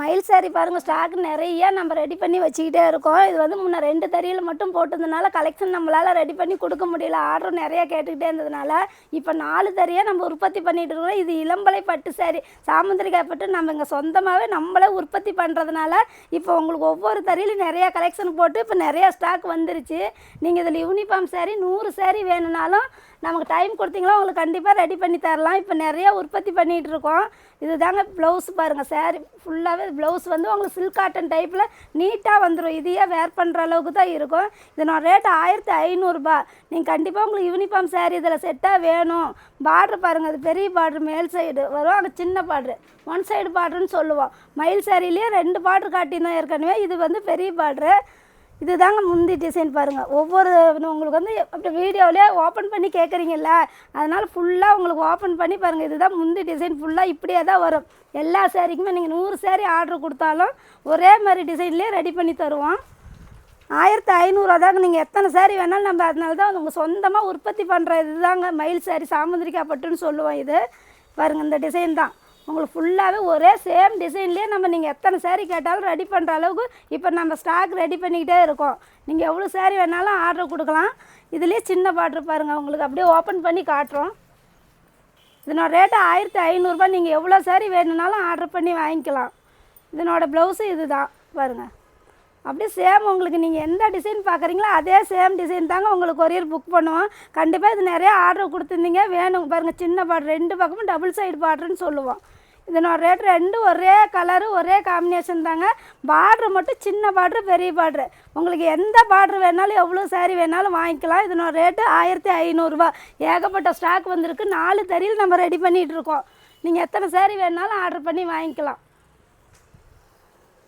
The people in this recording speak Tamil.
மயில் சாரி பாருங்கள் ஸ்டாக் நிறைய நம்ம ரெடி பண்ணி வச்சுக்கிட்டே இருக்கோம். இது வந்து முன்ன ரெண்டு தறியில் மட்டும் போட்டதுனால கலெக்ஷன் நம்மளால் ரெடி பண்ணி கொடுக்க முடியல. ஆர்டர் நிறையா கேட்டுக்கிட்டே இருந்ததுனால இப்போ நாலு தறியாக நம்ம உற்பத்தி பண்ணிகிட்டு இருக்கோம். இது இளம்பலை பட்டு சாரி சாமுந்திரிக்காய் பட்டு நம்ம இங்கே சொந்தமாகவே நம்மளே உற்பத்தி பண்ணுறதுனால இப்போ உங்களுக்கு ஒவ்வொரு தறியிலும் நிறையா கலெக்ஷன் போட்டு இப்போ நிறையா ஸ்டாக் வந்துருச்சு. நீங்கள் இதில் யூனிஃபார்ம் சாரி நூறு சாரி வேணும்னாலும் நமக்கு டைம் கொடுத்தீங்களா உங்களுக்கு கண்டிப்பாக ரெடி பண்ணி தரலாம். இப்போ நிறையா உற்பத்தி பண்ணிகிட்டு இருக்கோம். இதுதாங்க ப்ளவுஸ் பாருங்கள் சாரி ஃபுல்லாகவே ப்ளவுஸ் வந்து உங்களுக்கு சில்க் காட்டன் டைப்பில் நீட்டாக வந்துடும் இதையே வேர் பண்ணுற அளவுக்கு தான் இருக்கும். இதனோட ரேட்டு ஆயிரத்தி ஐநூறுரூபா நீங்கள் கண்டிப்பாக உங்களுக்கு யூனிஃபார்ம் சாரி இதில் செட்டாக வேணும். பார்ட்ரு பாருங்கள் அது பெரிய பார்ட்ரு மேல் சைடு வரும் அங்கே சின்ன பார்ட்ரு ஒன் சைடு பார்ட்ருன்னு சொல்லுவோம். மயில் சாரிலேயே ரெண்டு பார்டர் காட்டியிருந்தோம் ஏற்கனவே. இது வந்து பெரிய பார்ட்ரு இதுதாங்க முந்தி டிசைன் பாருங்கள் ஒவ்வொரு உங்களுக்கு வந்து அப்படி வீடியோவிலே ஓப்பன் பண்ணி கேட்குறீங்கல்ல அதனால் ஃபுல்லாக உங்களுக்கு ஓப்பன் பண்ணி பாருங்கள் இதுதான் முந்தி டிசைன் ஃபுல்லாக இப்படியே தான் வரும். எல்லா சேரீக்குமே நீங்கள் நூறு சேரீ ஆர்டர் கொடுத்தாலும் ஒரே மாதிரி டிசைன்லேயே ரெடி பண்ணி தருவோம். ஆயிரத்தி ஐநூறுவா தாங்க நீங்கள் எத்தனை சேரீ வேணாலும் நம்ம அதனால தான் உங்கள் சொந்தமாக உற்பத்தி பண்ணுற இதுதாங்க. மயில் சாரி சாமுந்திரிக்கா பட்டுன்னு சொல்லுவோம் இது. பாருங்கள் இந்த டிசைன் தான். உங்களுக்கு ஃபுல்லாகவே ஒரே சேம் டிசைன்லேயே நம்ம நீங்கள் எத்தனை சேரீ கேட்டாலும் ரெடி பண்ணுற அளவுக்கு இப்போ நம்ம ஸ்டாக் ரெடி பண்ணிக்கிட்டே இருக்கோம். நீங்கள் எவ்வளோ சேரீ வேணாலும் ஆர்டர் கொடுக்கலாம். இதுலேயே சின்ன பாட்ரு பாருங்கள் உங்களுக்கு அப்படியே ஓப்பன் பண்ணி காட்டுறோம். இதனோட ரேட்டு ஆயிரத்தி ஐநூறுரூபா நீங்கள் எவ்வளோ சேரீ வேணும்னாலும் ஆர்டர் பண்ணி வாங்கிக்கலாம். இதனோட ப்ளவுஸு இது தான் பாருங்கள் அப்படியே சேம் உங்களுக்கு நீங்கள் எந்த டிசைன் பார்க்குறீங்களோ அதே சேம் டிசைன் தாங்க உங்களுக்கு கொரியர் புக் பண்ணுவோம் கண்டிப்பாக இது நிறைய ஆர்டர் கொடுத்துருந்தீங்க வேணும். பாருங்கள் சின்ன பாட்ரு ரெண்டு பக்கமும் டபுள் சைடு பாட்ருன்னு சொல்லுவோம் இதனோட ரேட் ரெண்டும் ஒரே கலரு ஒரே காம்பினேஷன் தாங்க. பார்ட்ரு மட்டும் சின்ன பார்ட்ரு பெரிய பார்ட்ரு உங்களுக்கு எந்த பார்ட்ரு வேணாலும் எவ்வளோ சாரி வேணாலும் வாங்கிக்கலாம். இதனோட ரேட்டு ஆயிரத்தி ஐநூறுரூவா ஏகப்பட்ட ஸ்டாக் வந்திருக்கு. நாலு தறியில் நம்ம ரெடி பண்ணிகிட்ருக்கோம் நீங்கள் எத்தனை சேரீ வேணாலும் ஆர்டர் பண்ணி வாங்கிக்கலாம்.